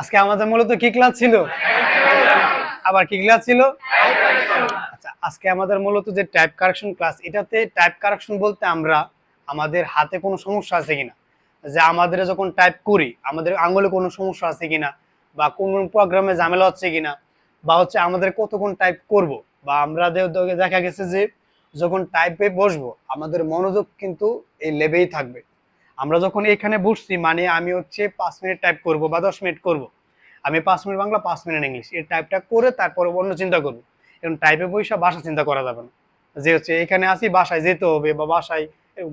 আজকে আমাদের মূলত কি ক্লাস ছিল? আবার কি ক্লাস ছিল? আচ্ছা আজকে আমাদের মূলত যে টাইপ কারেকশন ক্লাস এটাতে টাইপ কারেকশন বলতে আমরা আমাদের হাতে কোনো সমস্যা আছে কিনা? যে আমাদের যখন টাইপ করি, আমাদের আঙুলে কোনো সমস্যা আছে কিনা? বা কোন প্রোগ্রামে ঝামেলা হচ্ছে কিনা? বা হচ্ছে আমাদের কতক্ষণ টাইপ করব? বা আমরা দেখা গেছে যে যখন টাইপে বসবো, আমাদের মনোযোগ কিন্তু এই লেবেই থাকবে। আমরা যখন এখানে বসছি মানে আমি হচ্ছে পাঁচ মিনিট টাইপ করব বা দশ মিনিট করব। আমি পাঁচ মিনিট বাংলা, পাঁচ মিনিট ইংলিশ। এই টাইপটা করে তারপরে অন্য চিন্তা করব। এখন টাইপে বৈশা ভাষা চিন্তা করা যাবে না। যে হচ্ছে এখানে আসি, বাসায় যেতে হবে বা বাসায়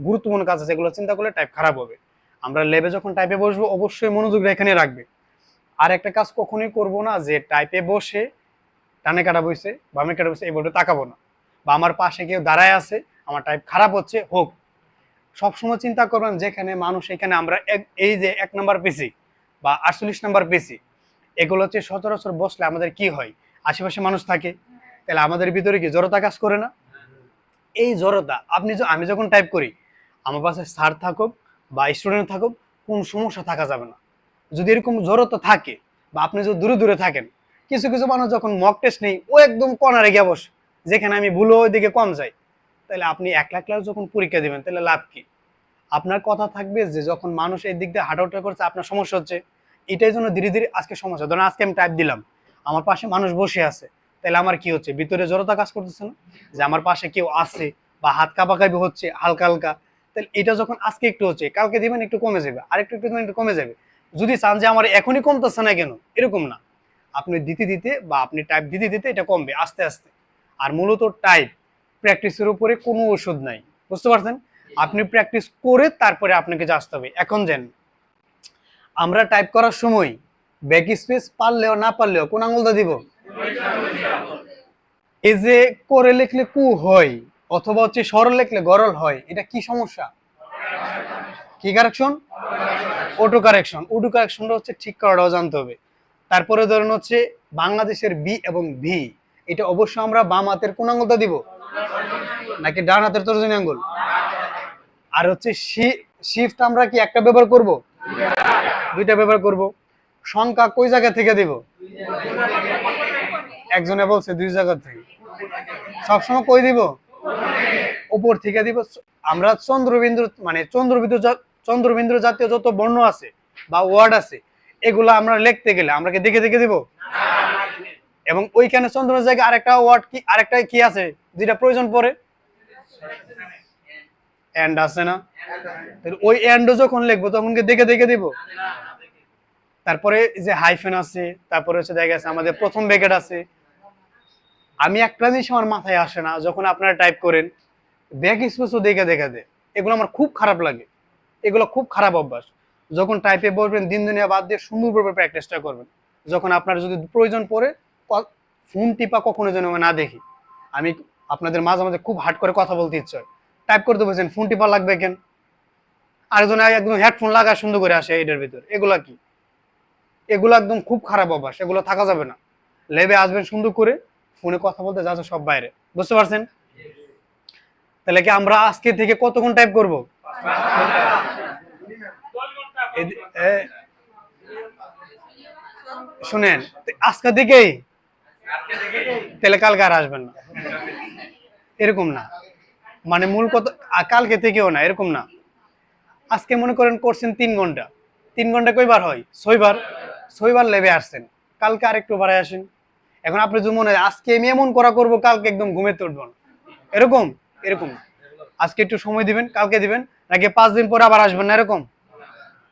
গুরুত্বপূর্ণ কাজ আছে, এগুলো চিন্তা করলে টাইপ খারাপ হবে। আমরা লেবে যখন টাইপে বসবো, অবশ্যই মনোযোগটা এখানে রাখবে। আর একটা কাজ কখনোই করব না যে টাইপে বসে টানে কাটা বসে বামে কাটা বসে এই বোর্ডে তাকাবো না। বা আমার পাশে কেউ দাঁড়ায় আছে, আমার টাইপ খারাপ হচ্ছে, হোক। সবসময় চিন্তা করবেন যেখানে মানুষ, এখানে আমরা এই যে এক নাম্বার পেছি বা আটচল্লিশ নাম্বার পেছি এগুলো হচ্ছে সচরাচর বসলে আমাদের কি হয়? আশেপাশে মানুষ থাকে, তাহলে আমাদের ভিতরে কি জড়তা কাজ করে না? এই জড়তা, আপনি আমি যখন টাইপ করি, আমার পাশে স্যার থাকুক বা স্টুডেন্ট থাকুক, কোন সমস্যা থাকা যাবে না। যদি এরকম জড়তা থাকে বা আপনি যদি দূরে দূরে থাকেন, কিছু কিছু মানুষ যখন মক টেস্ট নেই, ও একদম কর্নারে গিয়ে বসে, যেখানে আমি ভুলো ওইদিকে কম যাই। তাহলে আপনি এক লাখ ক্লাস যখন পরীক্ষা দেবেন, তাহলে লাভ কি? আপনার কথা থাকবে যে যখন মানুষ এই দিক দিয়ে হাঁটাউটা করছে, আপনার সমস্যা হচ্ছে, এটাই জন্য ধীরে ধীরে আজকে সমস্যা। ধরেন আজকে আমি টাইপ দিলাম, আমার পাশে মানুষ বসে আছে, তাহলে আমার কি হচ্ছে? ভিতরে জড়তা কাজ করতেছে না? যে আমার পাশে কেউ আছে বা হাত কাঁপাকাঁপি হচ্ছে, হালকা হালকা, তাহলে এটা যখন আজকে একটু হচ্ছে, কালকে দিবেন একটু কমে যাবে, আরেকটু একটু একটু কমে যাবে। যদি চান যে আমার এখনই কমতেছে না কেন, এরকম না। আপনি দিতে দিতে বা আপনি টাইপ দিতে দিতে এটা কমবে, আস্তে আস্তে। আর মূলত টাইপ প্র্যাকটিসের উপরে কোনো ওষুধ নাই। বুঝতে পারছেন? আপনি প্র্যাকটিস করে তারপরে আপনাকে আসতে হবে। এখন যেন আমরা টাইপ করার সময় ব্যাক স্পেস পারলেও না পারলেও কোন আঙুলটা দিব? এই যে করে লিখলে কু হয় অথবা হচ্ছে সরল লিখলে গরল হয়, এটা কি সমস্যা? কি কারেকশন অটো কারেকশন অটো কারেকশনটা হচ্ছে ঠিক করাটাও জানতে হবে। তারপরে ধরুন হচ্ছে বাংলাদেশের বি এবং ভি এটা অবশ্যই আমরা বাম হাতের কোন আঙুলটা দিব? নাকি ডান হাতের তর্জনী আঙ্গুল? আর হচ্ছে শিফট আমরা কি একটা ব্যবহার করব? দুইটা ব্যবহার করব। সংখ্যা কই জায়গা থেকে দিব? একজনে বলছে দুই জায়গা থেকে। সবসময় কই দিব? উপর থেকে দিব। আমরা চন্দ্রবিন্দু মানে চন্দ্রবিন্দু চন্দ্রবিন্দু জাতীয় যত বর্ণ আছে বা ওয়ার্ড আছে, এগুলো আমরা লিখতে গেলে আমরা কি দেখে দেখে দিব? এবং ওইখানে চন্দ্রের জায়গায় আরেকটা ওয়ার্ড কি, আরেকটা কি আছে? যেটা প্রয়োজন পড়ে? এন্ড আছে না? ওই এন্ড যখন লিখব, তখন কি দেখে দেখে দিব? তারপরে যে হাইফেন আছে, তারপরে হচ্ছে দেখা গেছে আমাদের প্রথম ব্যাকেট আছে। আমি একটা জিনিস আমার মাথায় আসে না, যখন আপনারা টাইপ করেন ব্যাক স্পেসও দেখে দেখে দে এগুলো আমার খুব খারাপ লাগে। এগুলো খুব খারাপ অভ্যাস। যখন টাইপে বলবেন, দিন দুনিয়া বাদ দিয়ে সুন্দরভাবে প্র্যাকটিসটা করবেন। যখন আপনার যদি প্রয়োজন পড়ে ফোন টিপা কখনো যেন না দেখি। আমি আপনাদের মাঝে মাঝে খুব হার্ড করে কথা বলতে ইচ্ছে হয়। টাইপ করতে বলছেন ফোন টিপা লাগবে কেন? আরেকজন একদম হেডফোন লাগা সুন্দর করে আসে এটার ভিতর। এগুলা কি? এগুলো একদম খুব খারাপ অভ্যাস। এগুলো থাকা যাবে না। লেবে আসবেন সুন্দর করে, ফোনে কথা বলতে যাচ্ছে সব বাইরে। বুঝতে পারছেন? তাহলে কি আমরা আজকে থেকে কতক্ষণ টাইপ করব? শুনেন আজকে থেকেই তাহলে কালকে আর আসবেন না। এরকম না। মানে মূল আ- কালকে থেকেও না, এরকম না। আজকে মনে করেন করছেন তিন ঘণ্টা। তিন ঘণ্টা কইবার হয়? ছয়বার। ছয়বার লেবে আসছেন। কালকে আরেকটু বাড়ায় আসেন। এখন আপনি যদি মনে আজকে আমি এমন করা করব, কালকে একদম ঘুমেতে উঠবেন এরকম? এরকম। না। আজকে একটু সময় দিবেন, কালকে দিবেন, নাকি পাঁচ দিন পরে আবার আসবেন না, এরকম?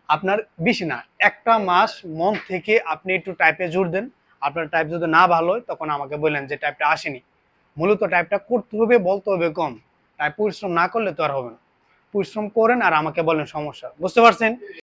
আপনার বেশি না। একটা মাস মন থেকে আপনি একটু টাইপে জোর দেন। আপনার টাইপ যদি না ভালো হয়, তখন আমাকে বললেন যে টাইপটা আসেনি। মূলত টাইপটা করতে হবে, বলতে হবে কম। টাইপ পরিশ্রম না করলে তো আর হবে না। পরিশ্রম করেন আর আমাকে বলেন সমস্যা। বুঝতে পারছেন?